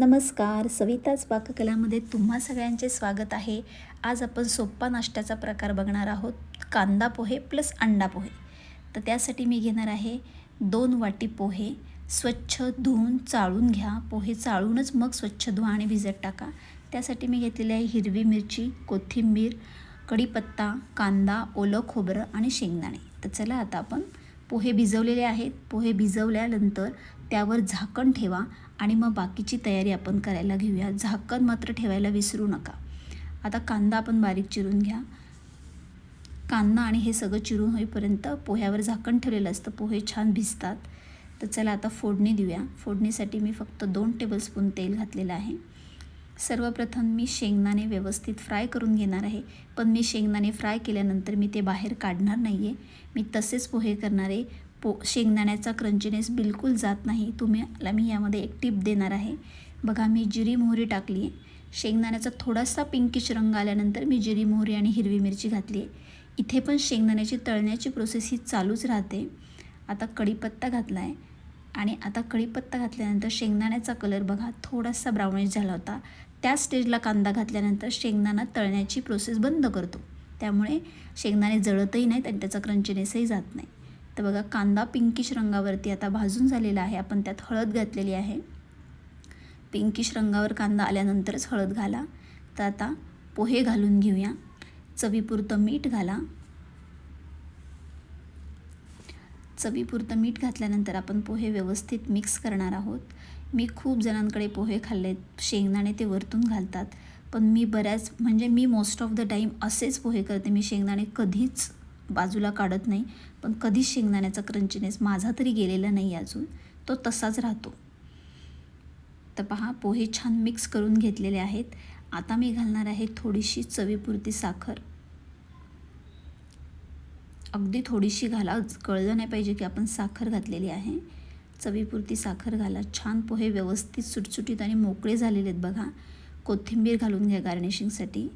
नमस्कार सविताच पाककलामध्ये तुम्हा सगळ्यांचे स्वागत आहे. आज आपण सोप्पा नाश्त्याचा प्रकार बघणार आहोत कांदा पोहे प्लस अंडा पोहे. तर त्यासाठी मी घेणार आहे दोन वाटी पोहे. स्वच्छ धुवून चाळून घ्या. पोहे चाळूनच मग स्वच्छ धुवा आणि भिजत टाका. त्यासाठी मी घेतलेली आहे हिरवी मिरची कोथिंबीर कढीपत्ता कांदा ओलं खोबरं आणि शेंगदाणे. तर चला आता आपण पोहे भिजवलेले आहेत. पोहे भिजवल्यानंतर त्यावर झाकण ठेवा आणि मग बाकीची तयारी आपण करायला घेऊया. झाकण मात्र ठेवायला विसरू नका. आता कांदा आपण बारीक चिरून घ्या. कांदा आणि हे सगळं चिरून होईपर्यंत पोह्यावर झाकण ठेवलेलं असतं. पोहे छान भिजतात. तर चला आता फोडणी देऊया. फोडणीसाठी मी फक्त दोन टेबलस्पून तेल घातलेलं आहे. सर्वप्रथम मी शेंगदाणे व्यवस्थित फ्राय करून घेणार आहे. पण मी शेंगदाणे फ्राय केल्यानंतर मी ते बाहेर काढणार नाही आहे मी तसेच पोहे करणारे पो शेंगदाण्याचा क्रंचीनेस बिलकुल जात नाही. तुम्हाला मी यामध्ये एक टीप देणार आहे. बघा मी जिरी मोहरी टाकली आहे शेंगदाण्याचा थोडासा पिंकिश रंग आल्यानंतर मी जिरी मोहरी आणि हिरवी मिरची घातली आहे इथे पण शेंगदाण्याची तळण्याची प्रोसेस ही चालूच राहते. आता कढीपत्ता घातला आहे आणि आता कढीपत्ता घातल्यानंतर शेंगदाण्याचा कलर बघा थोडासा ब्राउनिश झाला होता. त्या स्टेजला कांदा घातल्यानंतर शेंगदाणा तळण्याची प्रोसेस बंद करतो. त्यामुळे शेंगदाणे जळतही नाहीत आणि त्याचा क्रंचीनेसही जात नाही. तर बघा कांदा पिंकिश रंगावरती आता भाजून झालेला आहे. आपण त्यात हळद घातलेली आहे. पिंकिश रंगावर कांदा आल्यानंतरच हळद घाला. तर आता पोहे घालून घेऊया. चवीपुरतं मीठ घाला. चवीपुरतं मीठ घातल्यानंतर आपण पोहे व्यवस्थित मिक्स करणार आहोत. मी खूप जणांकडे पोहे खाल्लेत शेंगदाणे ते वरतून घालतात. पण मी बऱ्याच म्हणजे मी मोस्ट ऑफ द टाईम असेच पोहे करते. मी शेंगदाणे कधीच बाजूला काढत नाही. पण कधीच शेंगदाण्याचा क्रंचीनेस माझा तरी गेलेला नाही अजून. तो तसाच राहतो. तर पहा पोहे छान मिक्स करून घेतलेले आहेत. आता मी घालणार आहे थोडीशी चवीपुरती साखर. अगदी थोडीशी घाला. कळलं नाही पाहिजे की आपण साखर घातलेली आहे. चवीपुरती साखर घाला. छान पोहे व्यवस्थित सुटसुटीत आणि मोकळे झालेले आहेत बघा. कोथिंबीर घालून घ्या गार्निशिंगसाठी.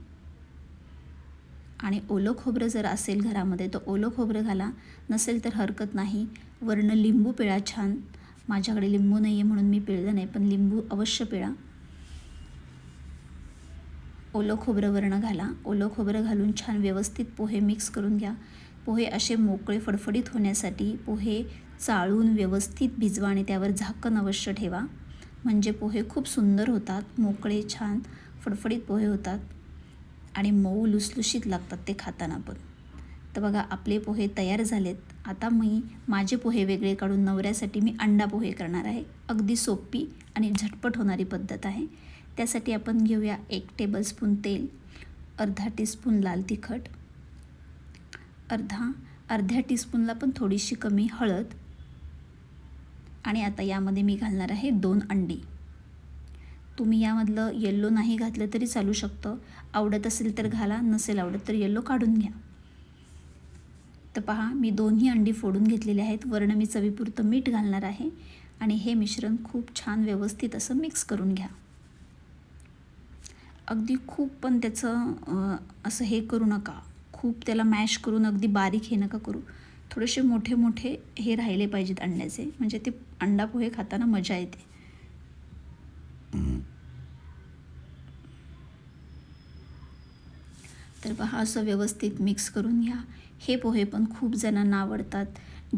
आणि ओलं खोबरं जर असेल घरामध्ये तर ओलं खोबरं घाला. नसेल तर हरकत नाही. वर्ण लिंबू पिळा छान. माझ्याकडे लिंबू नाही आहे म्हणून मी पिळलं नाही पण लिंबू अवश्य पिळा. ओलं खोबरं वर्ण घाला. ओलं खोबरं घालून छान व्यवस्थित पोहे मिक्स करून घ्या. पोहे असे मोकळे फडफडीत होण्यासाठी पोहे चाळून व्यवस्थित भिजवा आणि त्यावर झाकण अवश्य ठेवा. म्हणजे पोहे खूप सुंदर होतात मोकळे छान फडफडीत पोहे होतात आणि मऊ लुसलुशीत लागतात ते खाताना पण. तर बघा आपले पोहे तयार झालेत. आता मी माझे पोहे वेगळे काढून नवऱ्यासाठी मी अंडा पोहे करणार आहे. अगदी सोपी आणि झटपट होणारी पद्धत आहे. त्यासाठी आपण घेऊया एक टेबलस्पून तेल अर्धा टीस्पून लाल तिखट अर्धा अर्ध्या टीस्पूनला पण थोडीशी कमी हळद. आणि आता यामध्ये मी घालणार आहे दोन अंडी. तुम्ही यामधलं येल्लो नाही घातलं तरी चालू शकतं. आवडत असेल तर घाला नसेल आवडत तर येल्लो काढून घ्या. तर पहा मी दोन्ही अंडी फोडून घेतलेले आहेत. वर्ण मी चवीपुरतं मीठ घालणार आहे. आणि हे मिश्रण खूप छान व्यवस्थित असं मिक्स करून घ्या. अगदी खूप पण त्याचं असं हे करू नका. खूप त्याला मॅश करून अगदी बारीक हे नका करू. थोडेसे मोठे मोठे हे राहिले पाहिजेत अंड्याचे. म्हणजे ते अंडा पोहे खाताना मजा येते. तर पहा असं व्यवस्थित मिक्स करून घ्या. हे पोहे पण खूप जणांना आवडतात.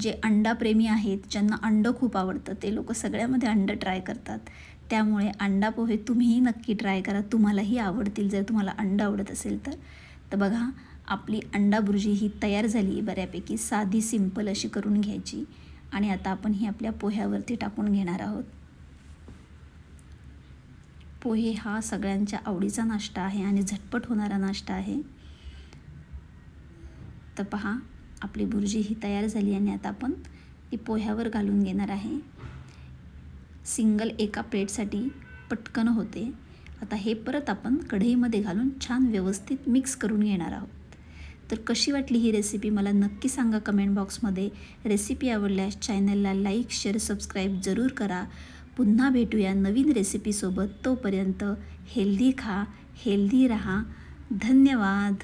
जे अंडाप्रेमी आहेत ज्यांना अंडं खूप आवडतं ते लोक सगळ्यामध्ये अंडं ट्राय करतात. त्यामुळे अंडा पोहे तुम्हीही नक्की ट्राय करा. तुम्हालाही आवडतील. जर तुम्हाला अंडं आवडत असेल तर. तर बघा आपली अंडा बुर्जी ही तयार झाली बऱ्यापैकी. साधी सिंपल अशी करून घ्यायची. आणि आता आपण ही आपल्या पोह्यावरती टाकून घेणार आहोत. पोहे हा सगळ्यांच्या आवडीचा नाश्ता आहे आणि झटपट होणारा नाश्ता आहे. तर पहा आपली भुर्जी ही तयार झाली आणि आता आपण ती पोह्यावर घालून घेणार आहे. सिंगल एका प्लेटसाठी पटकन होते. आता हे परत आपण कढईमध्ये घालून छान व्यवस्थित मिक्स करून घेणार आहोत. तर कशी वाटली ही रेसिपी मला नक्की सांगा कमेंट बॉक्समध्ये रेसिपी आवडल्यास चॅनलला लाईक शेअर सबस्क्राईब जरूर करा. पुन्हा भेटूया नवीन रेसिपीसोबत तोपर्यंत हेल्दी खा हेल्दी रहा. धन्यवाद.